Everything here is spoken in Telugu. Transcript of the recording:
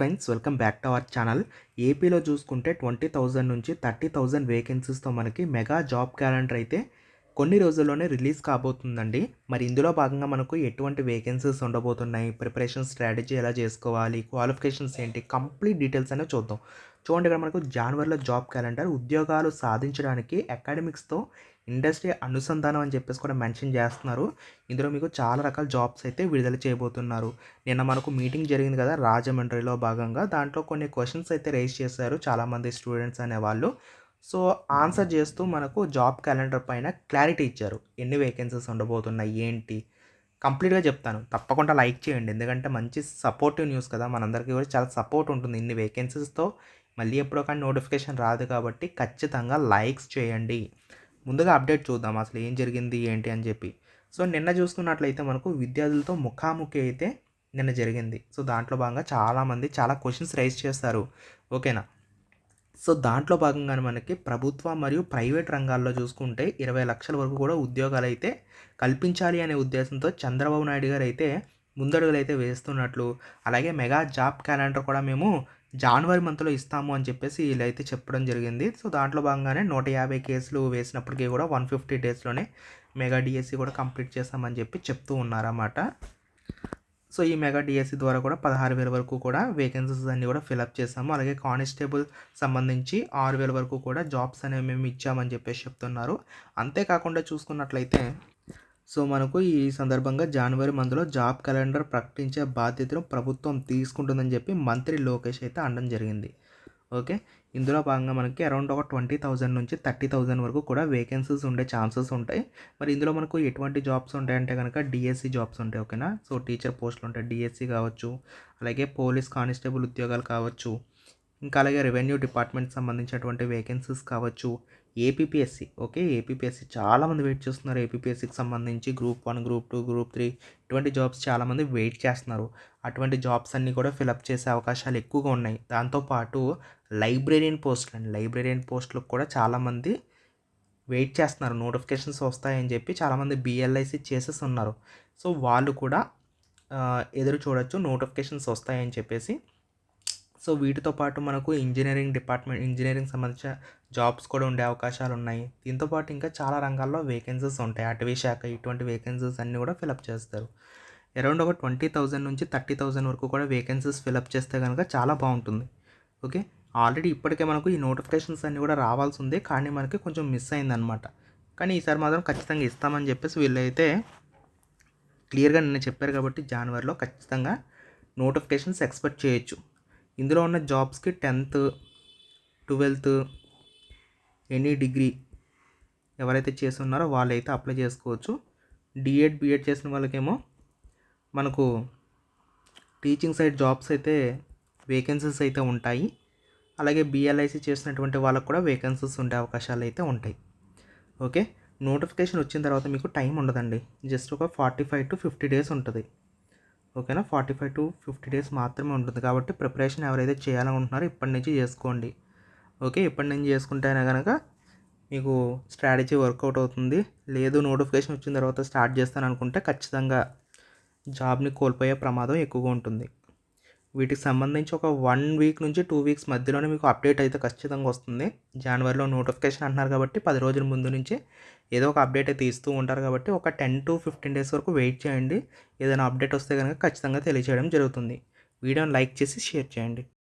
Friends welcome back to our channel. ఏపీలో చూసుకుంటే ట్వంటీ థౌజండ్ నుంచి థర్టీ థౌజండ్ వేకెన్సీస్తో మనకి మెగా జాబ్ క్యాలెండర్ అయితే కొన్ని రోజుల్లోనే రిలీజ్ కాబోతుందండి. మరి ఇందులో భాగంగా మనకు ఎటువంటి వేకెన్సీస్ ఉండబోతున్నాయి? ప్రిపరేషన్ స్ట్రాటజీ ఎలా చేసుకోవాలి? క్వాలిఫికేషన్స్ ఏంటి? కంప్లీట్ డీటెయిల్స్ అనేవి చూద్దాం. చూడండి ఇక్కడ మనకు జనవరిలో జాబ్ క్యాలెండర్ ఉద్యోగాలు సాధించడానికి అకాడమిక్స్తో ఇండస్ట్రీ అనుసంధానం అని చెప్పేసి కూడా మెన్షన్ చేస్తున్నారు. ఇందులో మీకు చాలా రకాల జాబ్స్ అయితే విడుదల చేయబోతున్నారు. నిన్న మనకు మీటింగ్ జరిగింది కదా రాజమండ్రిలో భాగంగా. దాంట్లో కొన్ని క్వశ్చన్స్ అయితే రేస్ చేశారు చాలామంది స్టూడెంట్స్ అనేవాళ్ళు. సో ఆన్సర్ చేస్తూ మనకు జాబ్ క్యాలెండర్ పైన క్లారిటీ ఇచ్చారు. ఎన్ని వేకెన్సీస్ ఉండబోతున్నాయి ఏంటి? కంప్లీట్గా చెప్తాను. తప్పకుండా లైక్ చేయండి. ఎందుకంటే మంచి సపోర్టివ్ న్యూస్ కదా. మనందరికీ కూడా చాలా సపోర్ట్ ఉంటుంది. ఇన్ని వేకెన్సీస్తో మళ్ళీ ఎప్పుడో కానీ నోటిఫికేషన్ రాదు కాబట్టి ఖచ్చితంగా లైక్స్ చేయండి. ముందుగా అప్డేట్ చూద్దాం అసలు ఏం జరిగింది ఏంటి అని చెప్పి. సో నిన్న చూసుకున్నట్లయితే మనకు విద్యార్థులతో ముఖాముఖి అయితే నిన్న జరిగింది. సో దాంట్లో భాగంగా చాలామంది చాలా క్వశ్చన్స్ రైజ్ చేస్తారు. ఓకేనా? సో దాంట్లో భాగంగానే మనకి ప్రభుత్వ మరియు ప్రైవేట్ రంగాల్లో చూసుకుంటే ఇరవై లక్షల వరకు కూడా ఉద్యోగాలు అయితే కల్పించాలి అనే ఉద్దేశంతో చంద్రబాబు నాయుడు గారు అయితే ముందడుగులు అయితే వేస్తున్నట్లు అలాగే మెగా జాబ్ క్యాలెండర్ కూడా మేము జనవరి మంత్లో ఇస్తాము అని చెప్పేసి వీళ్ళైతే చెప్పడం జరిగింది. సో దాంట్లో భాగంగానే నూట యాభై కేసులు వేసినప్పటికీ కూడా వన్ ఫిఫ్టీ డేస్లోనే మెగా డిఎస్సి కూడా కంప్లీట్ చేస్తామని చెప్పి చెప్తూ ఉన్నారన్నమాట. సో ఈ మెగా డిఎస్సి ద్వారా కూడా పదహారు వేల వరకు కూడా వేకెన్సీస్ అన్నీ కూడా ఫిలప్ చేసాము అలాగే కానిస్టేబుల్ సంబంధించి ఆరు వేల వరకు కూడా జాబ్స్ అనేవి మేము ఇచ్చామని చెప్పేసి చెప్తున్నారు. అంతేకాకుండా చూసుకున్నట్లయితే సో మనకు ఈ సందర్భంగా జనవరి మంత్లో జాబ్ క్యాలెండర్ ప్రకటించే బాధ్యతను ప్రభుత్వం తీసుకుంటుందని చెప్పి మంత్రి లోకేష్ అయితే అనడం జరిగింది. ఓకే? ఇందులో భాగంగా మనకి అరౌండ్ ఒక ట్వంటీ థౌజండ్ నుంచి థర్టీ థౌజండ్ వరకు కూడా వేకెన్సీస్ ఉండే ఛాన్సెస్ ఉంటాయి. మరి ఇందులో మనకు ఎటువంటి జాబ్స్ ఉంటాయంటే కనుక డిఎస్సి జాబ్స్ ఉంటాయి ఓకేనా? సో టీచర్ పోస్టులు ఉంటాయి డిఎస్సి కావచ్చు అలాగే పోలీస్ కానిస్టేబుల్ ఉద్యోగాలు కావచ్చు ఇంకా అలాగే రెవెన్యూ డిపార్ట్మెంట్ సంబంధించినటువంటి వేకెన్సీస్ కావచ్చు ఏపీపీఎస్సి ఓకే? ఏపీపీఎస్సి చాలామంది వెయిట్ చేస్తున్నారు. ఏపీపీఎస్సికి సంబంధించి group one group two group three ఇటువంటి జాబ్స్ చాలామంది వెయిట్ చేస్తున్నారు. అటువంటి జాబ్స్ అన్నీ కూడా ఫిలప్ చేసే అవకాశాలు ఎక్కువగా ఉన్నాయి. దాంతోపాటు లైబ్రేరియన్ పోస్టులు అండి. లైబ్రేరియన్ పోస్టులకు కూడా చాలామంది వెయిట్ చేస్తున్నారు. నోటిఫికేషన్స్ వస్తాయని చెప్పి చాలామంది బిఎల్ఐసి చేసేసి ఉన్నారు సో వాళ్ళు కూడా ఎదురు చూడొచ్చు. నోటిఫికేషన్స్ వస్తాయని చెప్పేసి సో వీటితో పాటు మనకు ఇంజనీరింగ్ డిపార్ట్మెంట్ ఇంజనీరింగ్ సంబంధించిన జాబ్స్ కూడా ఉండే అవకాశాలు ఉన్నాయి. దీంతో పాటు ఇంకా చాలా రంగాల్లో వేకెన్సీస్ ఉంటాయి. అటవీ శాఖ ఇటువంటి వేకెన్సీస్ అన్నీ కూడా ఫిలప్ చేస్తారు. అరౌండ్ ఒక ట్వంటీ థౌజండ్ నుంచి థర్టీ థౌజండ్ వరకు కూడా వేకెన్సీస్ ఫిలప్ చేస్తే కనుక చాలా బాగుంటుంది. ఓకే ఆల్రెడీ ఇప్పటికే మనకు ఈ నోటిఫికేషన్స్ అన్నీ కూడా రావాల్సి ఉంది. కానీ మనకి కొంచెం మిస్ అయిందనమాట కానీ ఈసారి మాత్రం ఖచ్చితంగా ఇస్తామని చెప్పేసి వీళ్ళైతే క్లియర్గా నిన్న చెప్పారు కాబట్టి జనవరిలో ఖచ్చితంగా నోటిఫికేషన్స్ ఎక్స్పెక్ట్ చేయొచ్చు. ఇందులో ఉన్న జాబ్స్కి టెన్త్ ట్వెల్త్ ఎనీ డిగ్రీ ఎవరైతే చేస్తున్నారో వాళ్ళైతే అప్లై చేసుకోవచ్చు. డిఎడ్ బిఎడ్ చేసిన వాళ్ళకేమో మనకు టీచింగ్ సైడ్ జాబ్స్ అయితే వేకెన్సీస్ అయితే ఉంటాయి. అలాగే బిఎల్ఐసి చేసినటువంటి వాళ్ళకు కూడా వేకెన్సీస్ ఉండే అవకాశాలు అయితే ఉంటాయి. ఓకే? నోటిఫికేషన్ వచ్చిన తర్వాత మీకు టైం ఉండదండి. జస్ట్ ఒక forty five to fifty days ఉంటుంది. ఓకేనా? Forty five to fifty days మాత్రమే ఉంటుంది. కాబట్టి ప్రిపరేషన్ ఎవరైతే చేయాలనుకుంటున్నారో ఇప్పటి నుంచి చేసుకోండి. ఓకే? ఇప్పటి నుంచి చేసుకుంటేనే కనుక మీకు స్ట్రాటజీ వర్కౌట్ అవుతుంది. లేదు నోటిఫికేషన్ వచ్చిన తర్వాత స్టార్ట్ చేస్తాను అనుకుంటే ఖచ్చితంగా జాబ్ని కోల్పోయే ప్రమాదం ఎక్కువగా ఉంటుంది. వీటికి సంబంధించి ఒక వన్ వీక్ నుంచి టూ వీక్స్ మధ్యలోనే మీకు అప్డేట్ అయితే ఖచ్చితంగా వస్తుంది. జనవరిలో నోటిఫికేషన్ అంటున్నారు కాబట్టి పది రోజుల ముందు నుంచి ఏదో ఒక అప్డేట్ అయితే ఇస్తూ ఉంటారు కాబట్టి ఒక టెన్ టు ఫిఫ్టీన్ డేస్ వరకు వెయిట్ చేయండి. ఏదైనా అప్డేట్ వస్తే కనుక ఖచ్చితంగా తెలియజేయడం జరుగుతుంది. వీడియోని లైక్ చేసి షేర్ చేయండి.